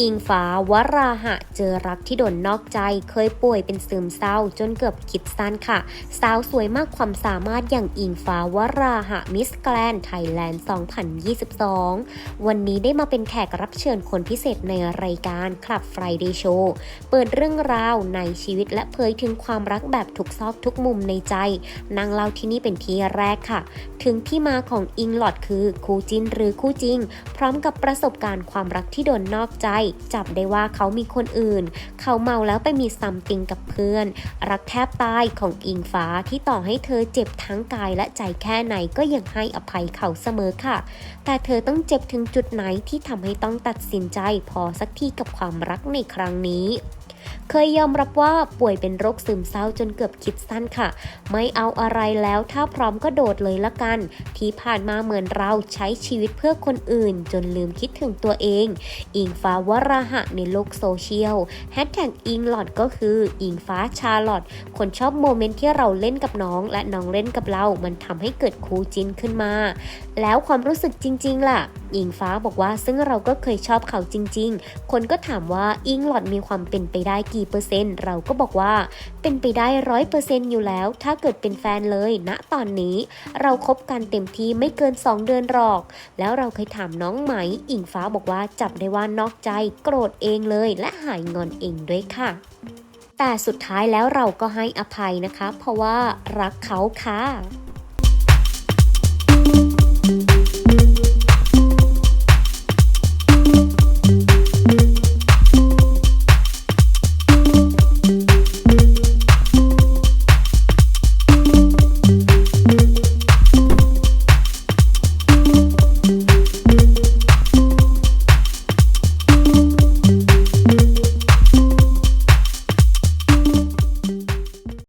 อิงฟ้าวราหะเจอรักที่โดนนอกใจ เคยป่วยเป็นซึมเศร้า จนเกือบคิดสั้นค่ะ สาวสวยมากความสามารถอย่างอิงฟ้าวราหะมิสแกรนไทยแลนด์ 2022 วันนี้ได้มาเป็นแขกรับเชิญคนพิเศษในรายการคลับ Friday Show เปิดเรื่องราวในชีวิตและเผยถึงความรักแบบทุกซอกทุกมุมในใจ นางเล่าที่นี่เป็นที่แรกค่ะ ถึงที่มาของอิงหลอดคือคู่จิ้นหรือคู่จริง พร้อมกับประสบการณ์ความรักที่โดนนอกใจจับได้ว่าเขามีคนอื่น เขาเมาแล้วไปมีซัมติงกับเพื่อน รักแทบตายของอิงฟ้าที่ต่อให้เธอเจ็บทั้งกายและใจแค่ไหนก็ยังให้อภัยเขาเสมอค่ะ แต่เธอต้องเจ็บถึงจุดไหนที่ทำให้ต้องตัดสินใจพอสักทีกับความรักในครั้งนี้ เคยยอมรับว่าป่วยเป็นโรคซึมเศร้าจนเกือบคิดสั้นค่ะ ไม่เอาอะไรแล้วถ้าพร้อมก็โดดเลยละกัน ที่ผ่านมาเหมือนเราใช้ชีวิตเพื่อคนอื่น จนลืมคิดถึงตัวเอง อิงฟ้าวราหะในโลกโซเชียลแฮชแท็กอิงหลอดก็คือ อิงฟ้าชาลอตคนชอบโมเมนต์ที่เราเล่นกับน้อง และน้องเล่นกับเรา มันทำให้เกิดคูจินขึ้นมา แล้วความรู้สึกจริง ๆ ล่ะ อิงฟ้าบอกว่าซึ่งเราก็เคยชอบเขาจริง ๆ คนก็ถามว่าอิงหลอดมีความเป็นไปได้กี่เปอร์เซ็นต์ เราก็บอกว่าเป็นไปได้ร้อยเปอร์เซ็นต์อยู่แล้ว ถ้าเกิดเป็นแฟนเลยณนะตอนนี้ เราครบกันเต็มที่ไม่เกิน 2 เดือนหรอก แล้วเราเคยถามน้องไหม อิงฟ้าบอกว่าจับได้ว่านอกใจโกรธเองเลย และหายงอนเองด้วยค่ะแต่สุดท้ายแล้วเราก็ให้อภัยนะคะ เพราะว่ารักเขาค่ะ